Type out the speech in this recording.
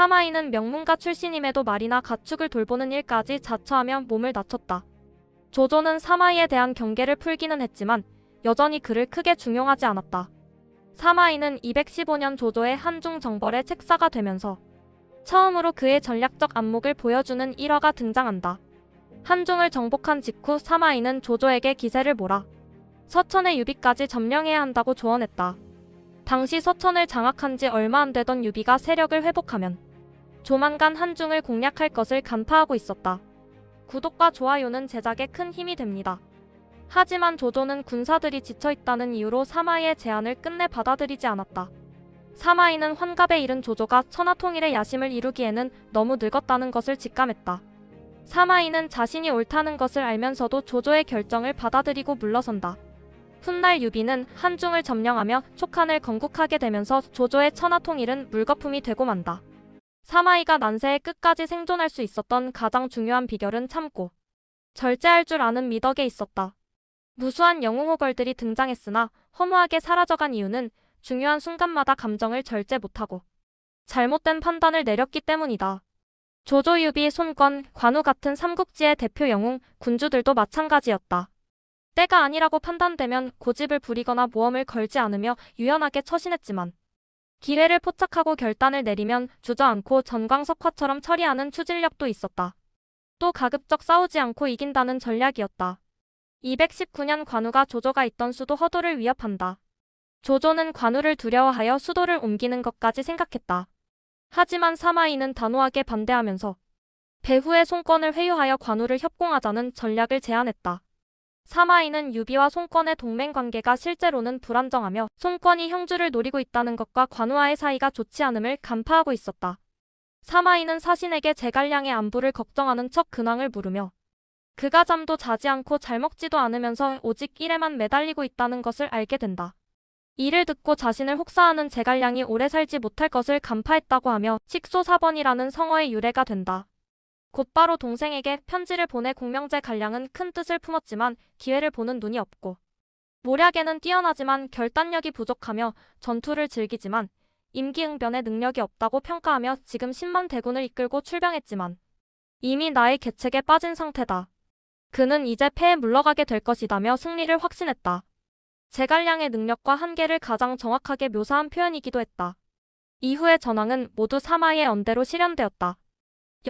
사마이는 명문가 출신임에도 말이나 가축을 돌보는 일까지 자처하며 몸을 낮췄다. 조조는 사마이에 대한 경계를 풀기는 했지만 여전히 그를 크게 중용하지 않았다. 사마이는 215년 조조의 한중 정벌의 책사가 되면서 처음으로 그의 전략적 안목을 보여주는 일화가 등장한다. 한중을 정복한 직후 사마이는 조조에게 기세를 몰아 서천의 유비까지 점령해야 한다고 조언했다. 당시 서천을 장악한 지 얼마 안 되던 유비가 세력을 회복하면 조만간 한중을 공략할 것을 간파하고 있었다. 구독과 좋아요는 제작에 큰 힘이 됩니다. 하지만 조조는 군사들이 지쳐있다는 이유로 사마이의 제안을 끝내 받아들이지 않았다. 사마이는 환갑에 이른 조조가 천하통일의 야심을 이루기에는 너무 늙었다는 것을 직감했다. 사마이는 자신이 옳다는 것을 알면서도 조조의 결정을 받아들이고 물러선다. 훗날 유비는 한중을 점령하며 촉한을 건국하게 되면서 조조의 천하통일은 물거품이 되고 만다. 사마이가 난세의 끝까지 생존할 수 있었던 가장 중요한 비결은 참고 절제할 줄 아는 미덕에 있었다. 무수한 영웅호걸들이 등장했으나 허무하게 사라져간 이유는 중요한 순간마다 감정을 절제 못하고 잘못된 판단을 내렸기 때문이다. 조조유비, 손권, 관우 같은 삼국지의 대표 영웅, 군주들도 마찬가지였다. 때가 아니라고 판단되면 고집을 부리거나 모험을 걸지 않으며 유연하게 처신했지만 기회를 포착하고 결단을 내리면 주저앉고 전광석화처럼 처리하는 추진력도 있었다. 또 가급적 싸우지 않고 이긴다는 전략이었다. 219년 관우가 조조가 있던 수도 허도를 위협한다. 조조는 관우를 두려워하여 수도를 옮기는 것까지 생각했다. 하지만 사마이는 단호하게 반대하면서 배후의 송권을 회유하여 관우를 협공하자는 전략을 제안했다. 사마이는 유비와 송권의 동맹 관계가 실제로는 불안정하며 송권이 형주를 노리고 있다는 것과 관우와의 사이가 좋지 않음을 간파하고 있었다. 사마이는 사신에게 제갈량의 안부를 걱정하는 척 근황을 물으며 그가 잠도 자지 않고 잘 먹지도 않으면서 오직 일에만 매달리고 있다는 것을 알게 된다. 이를 듣고 자신을 혹사하는 제갈량이 오래 살지 못할 것을 간파했다고 하며 식소사번이라는 성어의 유래가 된다. 곧바로 동생에게 편지를 보내 공명제 갈량은 큰 뜻을 품었지만 기회를 보는 눈이 없고 모략에는 뛰어나지만 결단력이 부족하며 전투를 즐기지만 임기응변의 능력이 없다고 평가하며 지금 10만 대군을 이끌고 출병했지만 이미 나의 계책에 빠진 상태다. 그는 이제 패에 물러가게 될 것이다며 승리를 확신했다. 제갈량의 능력과 한계를 가장 정확하게 묘사한 표현이기도 했다. 이후의 전황은 모두 사마이의 언대로 실현되었다.